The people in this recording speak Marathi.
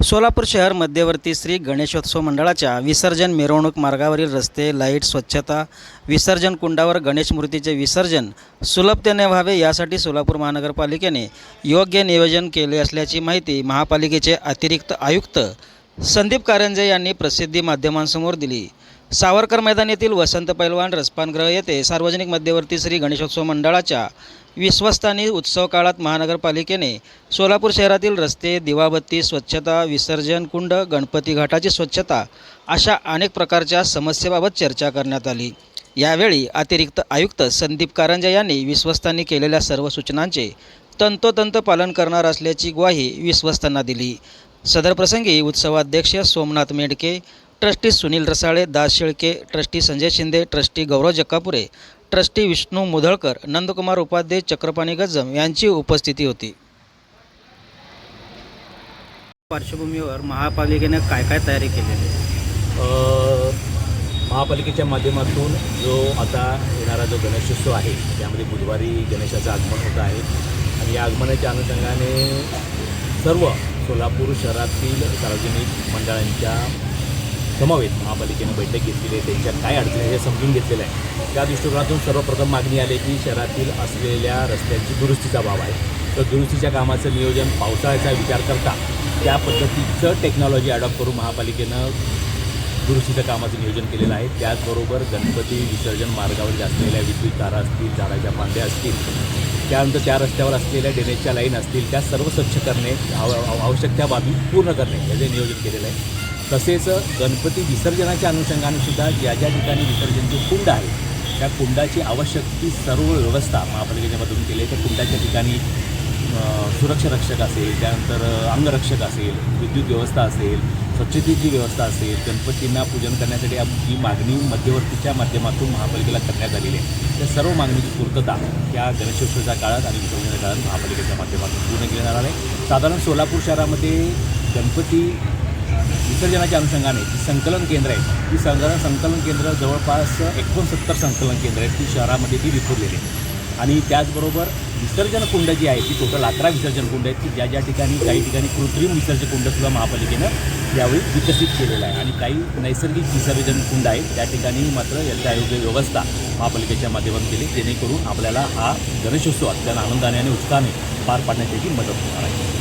सोलापूर शहर मध्यवर्ती श्री गणेशोत्सव मंडळाच्या विसर्जन मिरवणूक मार्गावरील रस्ते लाइट स्वच्छता विसर्जन कुंडावर गणेश मूर्तीचे विसर्जन सुलभतेने व्हावे यासाठी सोलापूर महानगरपालिकेने योग्य नियोजन केले असल्याची माहिती महापालिकेचे अतिरिक्त आयुक्त संदीप कारंजे यांनी प्रसिद्धी माध्यमांसमोर दिली. सावरकर मैदान येथील वसंत पैलवान रसपानग्रह येथे सार्वजनिक मध्यवर्ती श्री गणेशोत्सव मंडळाच्या विश्वस्तानी उत्सव काळात महानगरपालिकेने सोलापूर शहरातील रस्ते दिवाबत्ती स्वच्छता विसर्जन कुंड गणपती घाटाची स्वच्छता अशा अनेक प्रकारच्या समस्येबाबत चर्चा करण्यात आली. यावेळी अतिरिक्त आयुक्त संदीप कारंजे यांनी विश्वस्तांनी केलेल्या सर्व सूचनांचे तंतोतंत पालन करणार असल्याची ग्वाही विश्वस्तांना दिली. सदर प्रसंगी उत्सवाध्यक्ष Somnath Medke trustee Sunil Rasale Das Shelke trustee Sanjay Shinde trustee Gaurav Jakkapure trustee Vishnu Mudhalkar Nandkumar Upadhye Chakrapani Gajjam यांची उपस्थिती होती. पार्श्वभूमीवर महापालिकेने काय काय तयारी केलेली आहे महापालिकेच्या माध्यमातून जो आता येणारा जो गणेशोत्सव आहे त्यामध्ये बुधवारी गणेशाचं आगमन होत आहे. आणि या आगमनाच्या अनुषंगाने सर्व सोलापूर शहरातील सार्वजनिक मंडळांच्या समवेत महापालिकेनं बैठक घेतलेली आहे. त्यांच्या काय अडचणी आहे हे समजून घेतलेलं आहे. त्या दृष्टिकोनातून सर्वप्रथम मागणी आली की शहरातील असलेल्या रस्त्यांची दुरुस्तीचा भाव आहे. तर दुरुस्तीच्या कामाचं नियोजन पावसाळ्याचा विचार करता त्या पद्धतीचं टेक्नॉलॉजी अडॉप्ट करून महापालिकेनं दुरुस्तीच्या कामाचं नियोजन केलेलं आहे. त्याचबरोबर गणपती विसर्जन मार्गावर असलेल्या विद्युत तारा असतील झाडाच्या फांद्या असतील त्यानंतर त्या रस्त्यावर असलेल्या ड्रेनेजच्या लाईन असतील त्या सर्व स्वच्छ करणे आवश्यक त्या बाबी पूर्ण करणे याचे नियोजन केलेलं आहे. तसेच गणपती विसर्जनाच्या अनुषंगाने सुद्धा ज्या ज्या ठिकाणी विसर्जनचे कुंड आहे त्या कुंडाची आवश्यक ती सर्व व्यवस्था महापालिकेच्यामधून केली आहे. त्या कुंडाच्या ठिकाणी सुरक्षारक्षक असेल त्यानंतर अंगरक्षक असेल विद्युत व्यवस्था असेल स्वच्छतेची व्यवस्था असेल गणपतींना पूजन करण्यासाठी ही मागणी मध्यवर्तीच्या माध्यमातून महापालिकेला करण्यात आलेली आहे. त्या सर्व मागणीची पूर्तता या गणेशोत्सवाच्या काळात आणि विसर्जनाच्या काळात महापालिकेच्या माध्यमातून पूर्ण केली जाणार आहे. साधारण सोलापूर शहरामध्ये गणपती विसर्जनाच्या अनुषंगाने जी संकलन केंद्र आहे ती साधारण संकलन केंद्र जवळपास एकोणसत्तर संकलन केंद्र आहेत ती शहरामध्ये ती विखुरलेली आहेत. आणि त्याचबरोबर विसर्जन कुंड जी आहे ती टोटल अकरा विसर्जन कुंड आहेत. की ज्या ज्या ठिकाणी काही ठिकाणी कृत्रिम विसर्जन कुंडसुद्धा महापालिकेनं यावेळी विकसित केलेलं आहे. आणि काही नैसर्गिक विसर्जन कुंड आहेत त्या ठिकाणी मात्र याचा आयोग्य व्यवस्था महापालिकेच्या माध्यमातून केली जेणेकरून आपल्याला हा गणेशोत्सव अत्यंत आनंदाने आणि उत्साहाने पार पाडण्यासाठी मदत होणार आहे.